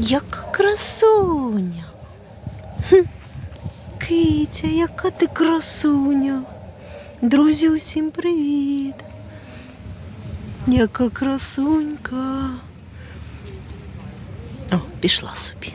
Яка красуня. Хм. Китя, яка ти красуня. Друзі, усім привіт. Яка красунька. О, пішла собі.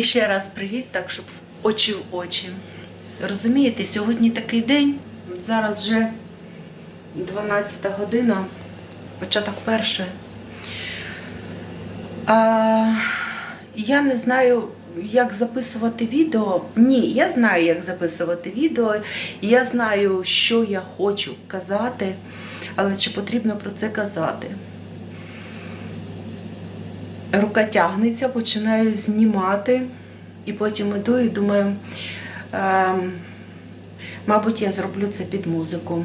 І ще раз привіт, так щоб очі в очі. Розумієте, сьогодні такий день, зараз вже 12 година, початок першої. А, я не знаю, як записувати відео. Ні, я знаю, як записувати відео. Я знаю, що я хочу казати, але чи потрібно про це казати. Рука тягнеться, починаю знімати, і потім іду і думаю, ем, мабуть, я зроблю це під музику.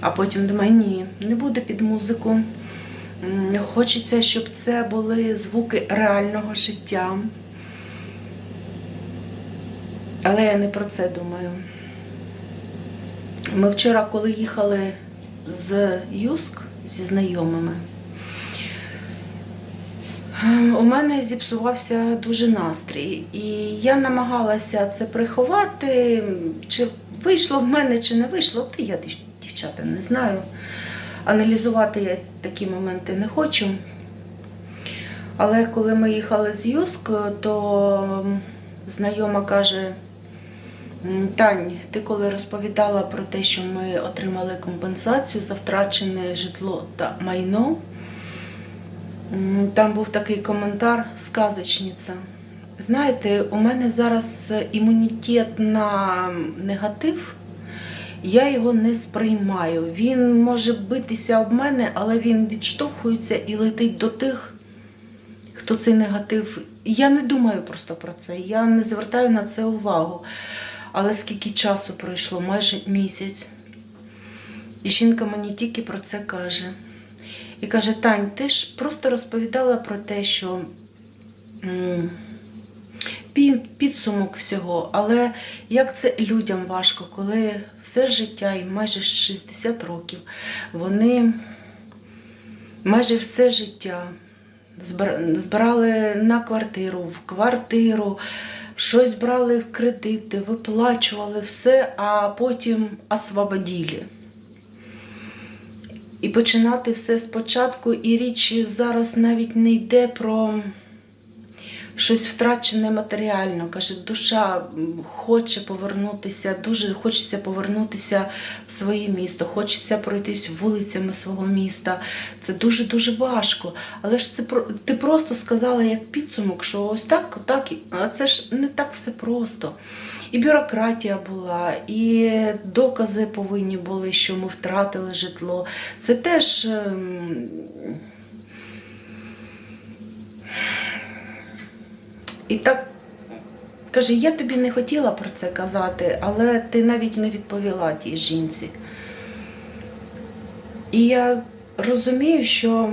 А потім думаю, ні, не буде під музику. Хочеться, щоб це були звуки реального життя. Але я не про це думаю. Ми вчора, коли їхали з Юск зі знайомими, у мене зіпсувався дуже настрій, і я намагалася це приховати. Чи вийшло в мене, чи не вийшло, то я дівчата не знаю. Аналізувати я такі моменти не хочу. Але коли ми їхали з Юск, то знайома каже: Тань, ти коли розповідала про те, що ми отримали компенсацію за втрачене житло та майно. Там був такий коментар сказочниця. Знаєте, у мене зараз імунітет на негатив, я його не сприймаю. Він може битися об мене, але він відштовхується і летить до тих, хто цей негатив. Я не думаю просто про це, я не звертаю на це увагу. Але скільки часу пройшло, майже місяць. І жінка мені тільки про це каже. І каже: Тань, ти ж просто розповідала про те, що підсумок всього, але як це людям важко, коли все життя і майже 60 років вони майже все життя збирали на квартиру, в квартиру, щось брали в кредити, виплачували все, а потім освободили. І починати все спочатку, і річ зараз навіть не йде про щось втрачене матеріально. Каже, душа хоче повернутися, дуже хочеться повернутися в своє місто, хочеться пройтись вулицями свого міста. Це дуже-дуже важко. Але ж це ти просто сказала як підсумок, що ось так, так, а це ж не так все просто. І бюрократія була, і докази повинні були, що ми втратили житло. Це теж. ем, І так каже, я тобі не хотіла про це казати, але ти навіть не відповіла тій жінці. І я розумію, що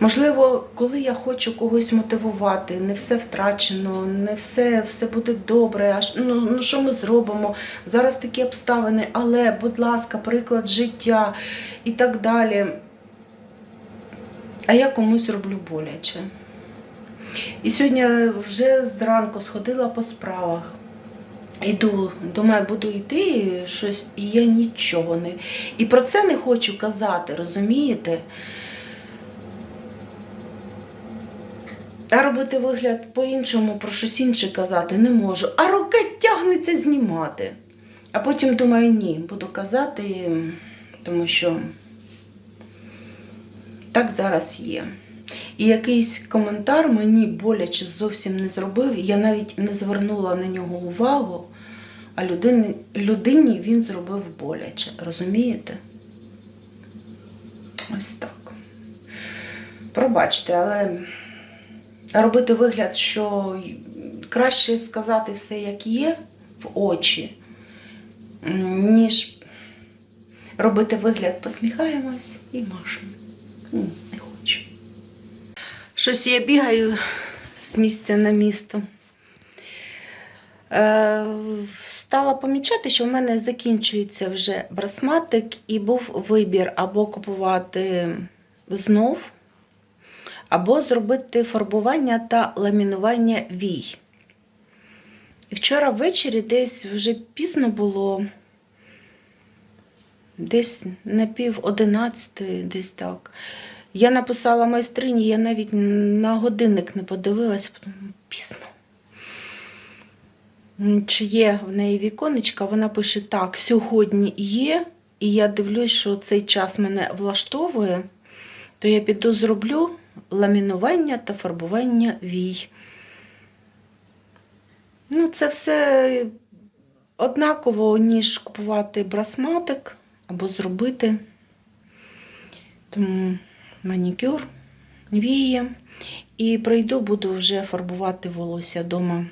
можливо, коли я хочу когось мотивувати, не все втрачено, не все, все буде добре. А ну, ну що ми зробимо? Зараз такі обставини, але, будь ласка, приклад життя і так далі. А я комусь роблю боляче. І сьогодні вже зранку сходила по справах. Іду, думаю, буду йти щось, і я нічого не. І про це не хочу казати, розумієте? А робити вигляд по-іншому, про щось інше казати не можу. А рука тягнеться знімати. А потім думаю, ні, буду казати, тому що так зараз є. І якийсь коментар мені боляче зовсім не зробив, я навіть не звернула на нього увагу, а людині, людині він зробив боляче. Розумієте? Ось так. пробачте, але робити вигляд, що краще сказати все, як є, в очі, ніж робити вигляд, посміхаємось і машемо. Ні, не хочу. Щось я бігаю з місця на місто. Е, стала помічати, що в мене закінчується вже брасматик, і був вибір або купувати знов, або зробити фарбування та ламінування вій. І вчора ввечері десь вже пізно було, десь на пів одинадцятої, десь так. Я написала майстрині, я навіть на годинник не подивилась, подумала, пізно. Чи є в неї віконечка, вона пише так, сьогодні є, і я дивлюсь, що цей час мене влаштовує, то я піду зроблю ламінування та фарбування вій. Ну, це все однаково, ніж купувати брасматик або зробити. Тому манікюр, вії. І прийду, буду вже фарбувати волосся вдома.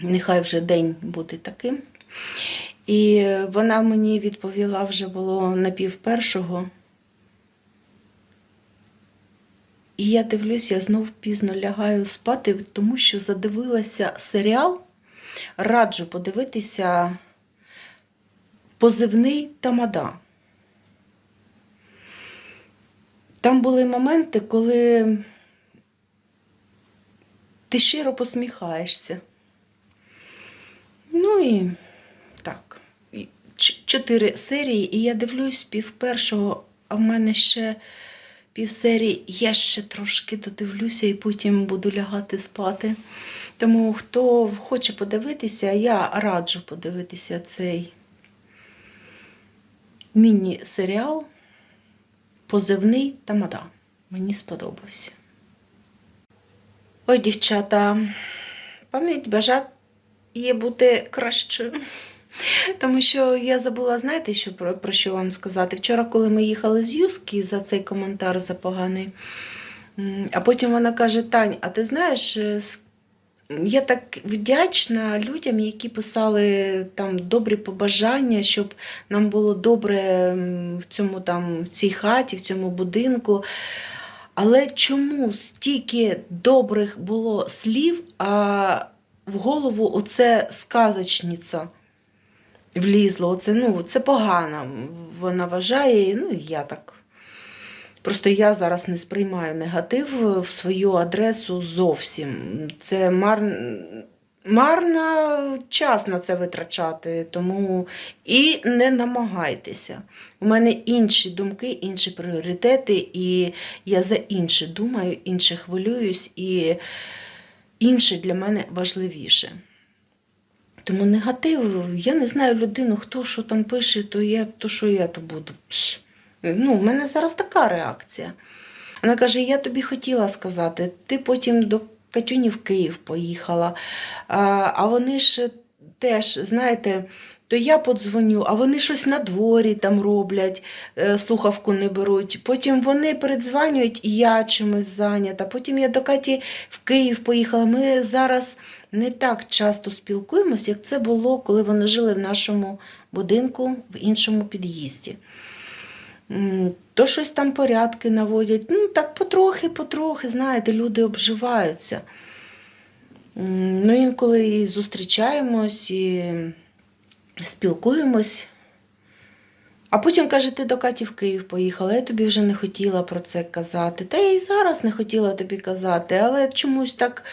Нехай вже день буде таким. І вона мені відповіла вже було на пів першого. І я дивлюсь, я знов пізно лягаю спати, тому що задивилася серіал. Раджу подивитися позивний тамада. Там були моменти, коли ти щиро посміхаєшся. Ну і так, чотири серії, і я дивлюсь пів першого, а в мене ще пів серії, я ще трошки додивлюся і потім буду лягати спати. Тому хто хоче подивитися, я раджу подивитися цей міні-серіал Позивний тамада. Мені сподобався. Ой, дівчата, пам'ять бажати є бути кращою. Тому що я забула, знаєте, що про, про що вам сказати? Вчора, коли ми їхали з Юски за цей коментар за поганий, а потім вона каже: Тань, а ти знаєш, е, я так вдячна людям, які писали там добрі побажання, щоб нам було добре в цьому там, в цій хаті, в цьому будинку. Але чому стільки добрих було слів, а в голову оце сказочниця влізло? Оце, ну, це погано. Вона вважає, ну і я так. Просто я зараз не сприймаю негатив в свою адресу зовсім. Це мар... марно час на це витрачати, тому і не намагайтеся. У мене інші думки, інші пріоритети, і я за інше думаю, інше хвилююсь, і інше для мене важливіше. Тому негатив, я не знаю людину, хто що там пише, то я, то що я то буду. Пш. Ну, в мене зараз така реакція. Вона каже: Я тобі хотіла сказати, ти потім до Катюні в Київ поїхала. А вони ж теж, знаєте, то я подзвоню, а вони щось на дворі там роблять, е, слухавку не беруть. Потім вони передзванюють, і я чимось зайнята. Потім я до Каті в Київ поїхала. Ми зараз не так часто спілкуємось, як це було, коли вони жили в нашому будинку в іншому під'їзді. То щось там порядки наводять. Ну, так потрохи-потрохи, знаєте, люди обживаються. Ну, інколи і зустрічаємось, і спілкуємось. А потім каже, ти до Каті в Київ поїхала, я тобі вже не хотіла про це казати. Та я і зараз не хотіла тобі казати, але чомусь так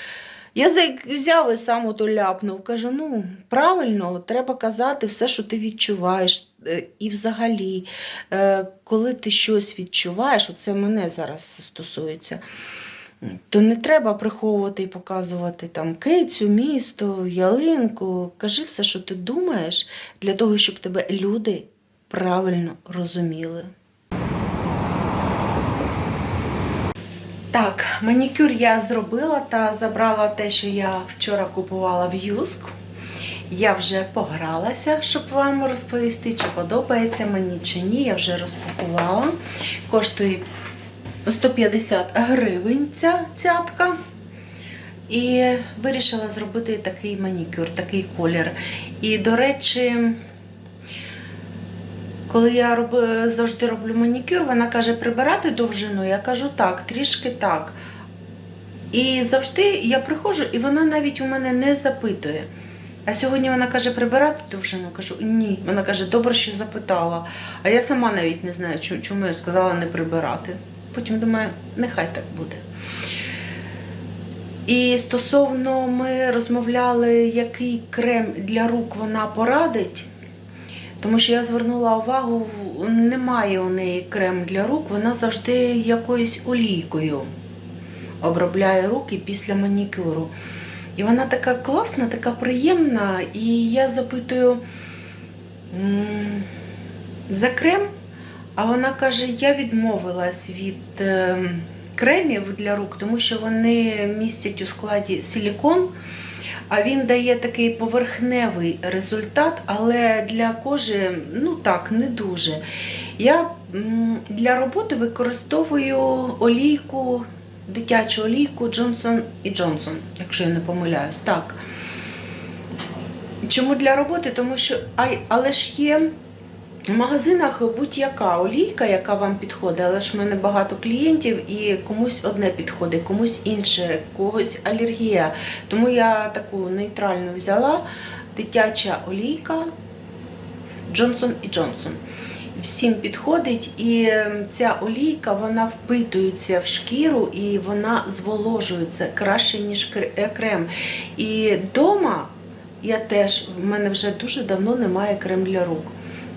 язик взяв і сам ото ляпнув. Каже, ну, правильно, треба казати все, що ти відчуваєш. Е, І взагалі, е, коли ти щось відчуваєш, оце мене зараз стосується, то не треба приховувати і показувати там кицю, місто, ялинку. Кажи все, що ти думаєш, для того, щоб тебе люди правильно розуміли. Так, манікюр я зробила та забрала те, що я вчора купувала в Юск. Я вже погралася, щоб вам розповісти, чи подобається мені чи ні. Я вже розпакувала. Коштує 150 гривень ця цятка. І вирішила зробити такий манікюр, такий колір. І, до речі, коли я роб... завжди роблю манікюр, вона каже, прибирати довжину. Я кажу так, трішки так. І завжди я приходжу, і вона навіть у мене не запитує. А сьогодні вона каже, прибирати довжину. Кажу, ні. Вона каже, добре, що запитала. А я сама навіть не знаю, чому я сказала не прибирати. Потім думаю, нехай так буде. І стосовно ми розмовляли, який крем для рук вона порадить. Тому що я звернула увагу, немає у неї крем для рук, вона завжди якоюсь олійкою обробляє руки після манікюру. І вона така класна, така приємна. І я запитую за крем, а вона каже: я відмовилась від е, кремів для рук, тому що вони містять у складі силікон. А він дає такий поверхневий результат, але для кожи, ну так, не дуже. Я для роботи використовую олійку, дитячу олійку Johnson Johnson, якщо я не помиляюсь. Так. Чому для роботи? Тому що, але ж є в магазинах будь-яка олійка, яка вам підходить, але ж в мене багато клієнтів і комусь одне підходить, комусь інше, когось алергія. Тому я таку нейтральну взяла дитяча олійка Johnson Johnson. Всім підходить, і ем, ця олійка вона впитується в шкіру і вона зволожується краще, ніж е, крем. І вдома я теж, в мене вже дуже давно немає крем для рук.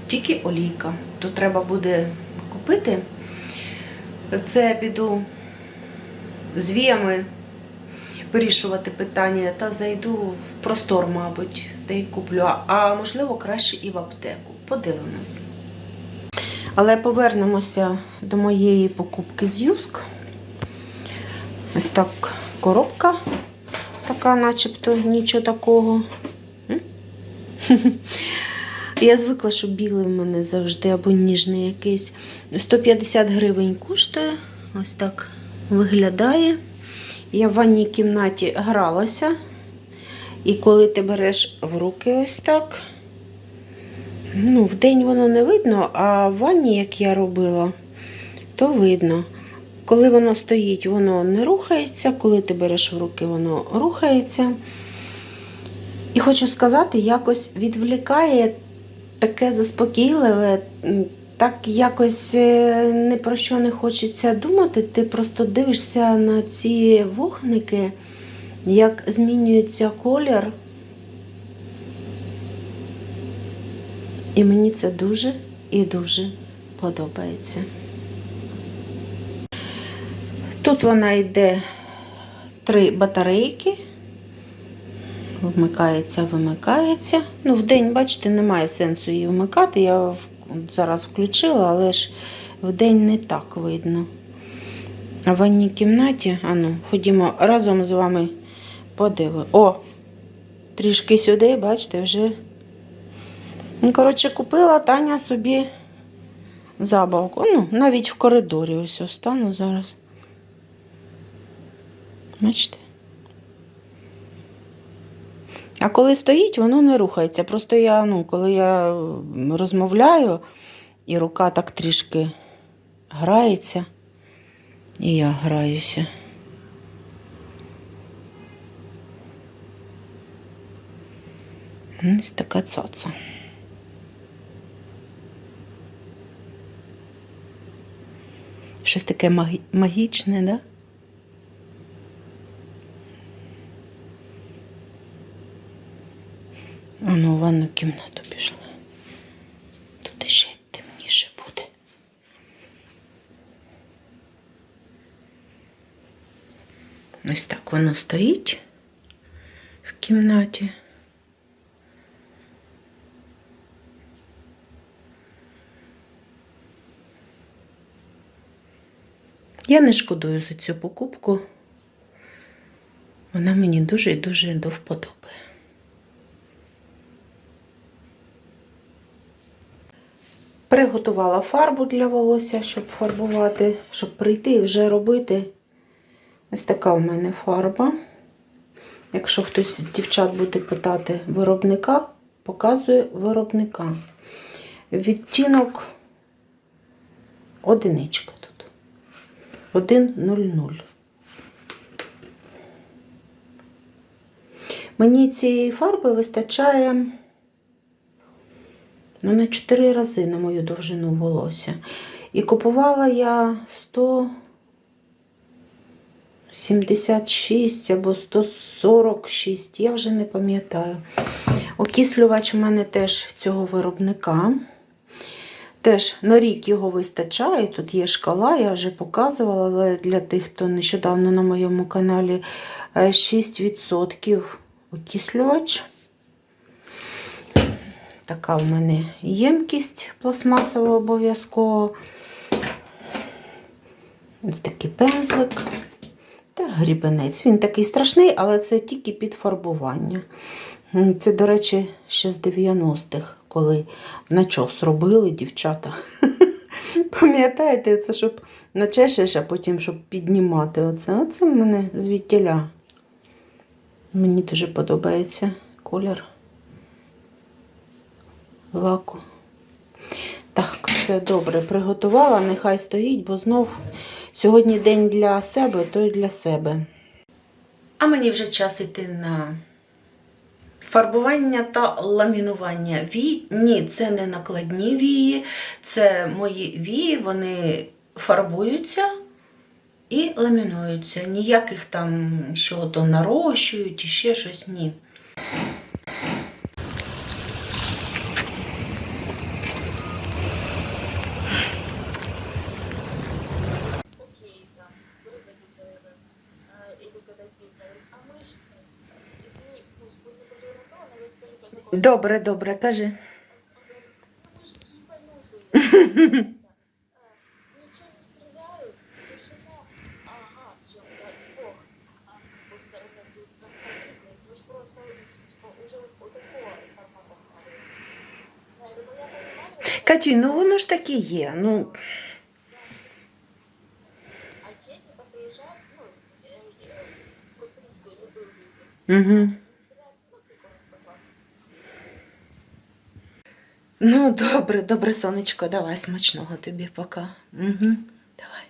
Тільки олійка. То треба буде купити. Це піду з віями вирішувати питання та зайду в простор, мабуть, де й куплю. А можливо, краще і в аптеку. Подивимось. Але повернемося до моєї покупки з Юск. Ось так коробка, така, начебто нічого такого. Я звикла, що білий в мене завжди або ніжний якийсь. 150 гривень коштує. Ось так виглядає. Я в ванній кімнаті гралася. І коли ти береш в руки ось так, ну, в день воно не видно, а в ванні, як я робила, то видно. Коли воно стоїть, воно не рухається, коли ти береш в руки, воно рухається. І хочу сказати, якось відвлікає таке заспокійливе, так якось е, ні про що не хочеться думати. Ти просто дивишся на ці вогники, як змінюється колір. І мені це дуже і дуже подобається. Тут вона йде три батарейки. Вмикається, вимикається. Ну, в день, бачите, немає сенсу її вмикати. Я зараз включила, але ж в день не так видно. А в ванній кімнаті, ану, ходімо разом з вами подивимо. О! Трішки сюди, бачите, вже. Ну, коротше, купила Таня собі забавку. Ну, навіть в коридорі ось остану зараз. Бачите? А коли стоїть, воно не рухається. Просто я, ну, коли я розмовляю, і рука так трішки грається, і я граюся. Ось така цаца. Щось таке магі- магічне, да? А ну, в ванну кімнату пішли. Тут ще темніше буде. Ось так воно стоїть в кімнаті. Я не шкодую за цю покупку. Вона мені дуже і дуже до вподоби. Приготувала фарбу для волосся, щоб фарбувати, щоб прийти і вже робити. Ось така в мене фарба. Якщо хтось з дівчат буде питати виробника, показує виробника. Відтінок одиничка тут. 1,00. Мені цієї фарби вистачає ну, на 4 рази на мою довжину волосся. І купувала я 176 або 146, я вже не пам'ятаю. Окислювач в мене теж цього виробника. Теж на рік його вистачає. Тут є шкала, я вже показувала, але для тих, хто нещодавно на моєму каналі е, 6% окислювач. Така в мене ємкість пластмасова обов'язково. Ось такий пензлик та грібенець. Він такий страшний, але це тільки під фарбування. Це, до речі, ще з 90-х, коли начос робили дівчата. Пам'ятаєте, це щоб начешеш, а потім щоб піднімати. Оце, оце в мене звідтіля. Мені дуже подобається колір лаку. Так, все добре приготувала, нехай стоїть, бо знов сьогодні день для себе, то й для себе. А мені вже час йти на фарбування та ламінування вій. Ні, це не накладні вії, це мої вії, вони фарбуються і ламінуються. Ніяких там що то нарощують і ще щось ні. Ну я понимаю, Катю, ну воно ж таке є. Ну, а те, ну добре, добре, сонечко, давай смачного тобі пока. Угу. Давай.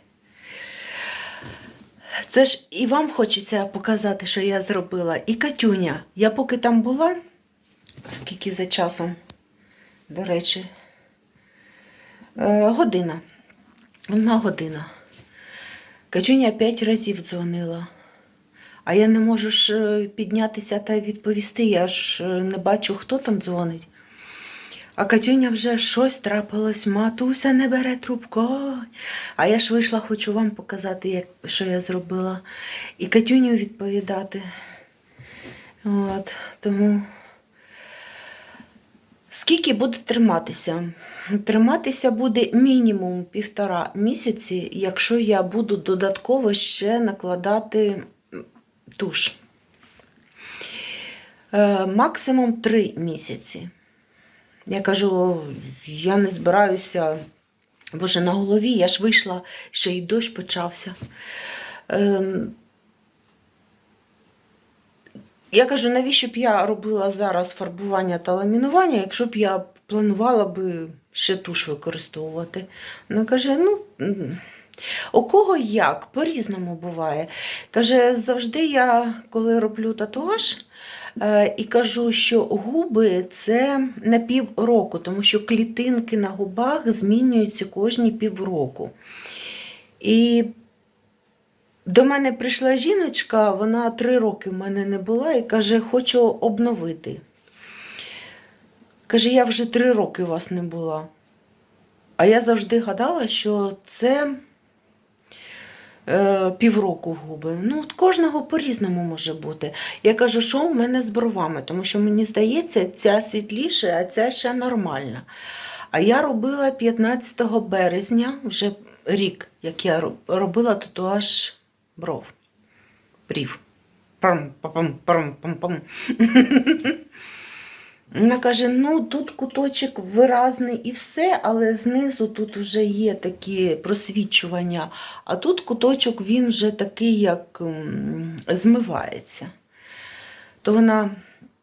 Це ж і вам хочеться показати, що я зробила. І Катюня, я поки там була, скільки за часом, до речі, е, година. Одна година. Катюня п'ять разів дзвонила. А я не можу ж е, піднятися та відповісти. Я ж е, не бачу, хто там дзвонить. А Катюня вже щось трапилось, матуся не бере трубку. А я ж вийшла, хочу вам показати, як, що я зробила. І Катюню відповідати. От, тому. Скільки буде триматися? Триматися буде мінімум півтора місяці, якщо я буду додатково ще накладати туш. Е, Максимум три місяці. Я кажу, я не збираюся, боже, на голові я ж вийшла, ще й дощ почався. Е, Я кажу, навіщо б я робила зараз фарбування та ламінування, якщо б я планувала би ще туш використовувати. Вона каже, ну. У кого як, по-різному буває. Каже, завжди я, коли роблю татуаж, і кажу, що губи це на півроку, тому що клітинки на губах змінюються кожні півроку. І до мене прийшла жіночка, вона три роки в мене не була, і каже, хочу обновити. Каже, я вже три роки у вас не була. А я завжди гадала, що це е, півроку губи. Ну, от кожного по-різному може бути. Я кажу, що в мене з бровами, тому що мені здається, ця світліша, а ця ще нормальна. А я робила 15 березня, вже рік, як я робила татуаж бров. Брів. Пам, Вона каже: ну тут куточок виразний і все, але знизу тут вже є такі просвічування, а тут куточок він вже такий, як змивається. То вона,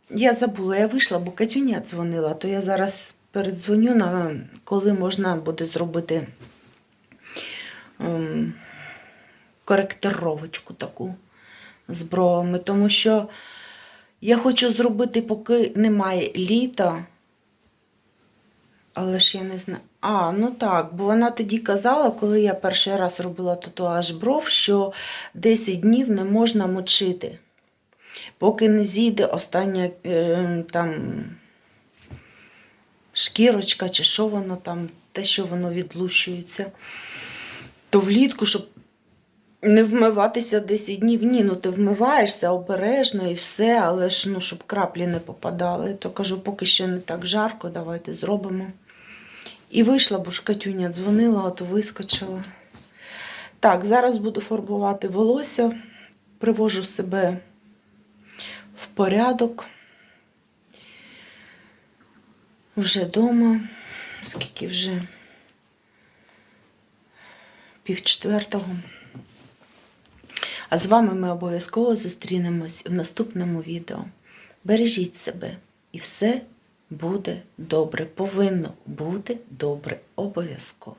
я забула, я вийшла, бо Катюня дзвонила, то я зараз передзвоню, на коли можна буде зробити ем, коректировочку таку з бровами, тому що я хочу зробити, поки немає літа. Але ж я не знаю. А, ну так, бо вона тоді казала, коли я перший раз робила татуаж бров, що 10 днів не можна мочити, поки не зійде остання е, там шкірочка чи що воно там, те, що воно відлущується. То влітку, щоб не вмиватися 10 днів. Ні, ну ти вмиваєшся обережно і все, але ж ну, щоб краплі не попадали. То кажу, поки ще не так жарко, давайте зробимо. І вийшла, бо ж Катюня дзвонила, а то вискочила. Так, зараз буду фарбувати волосся, привожу себе в порядок. Вже вдома, скільки вже пів четвертого. А з вами ми обов'язково зустрінемось в наступному відео. Бережіть себе, і все буде добре. Повинно бути добре обов'язково.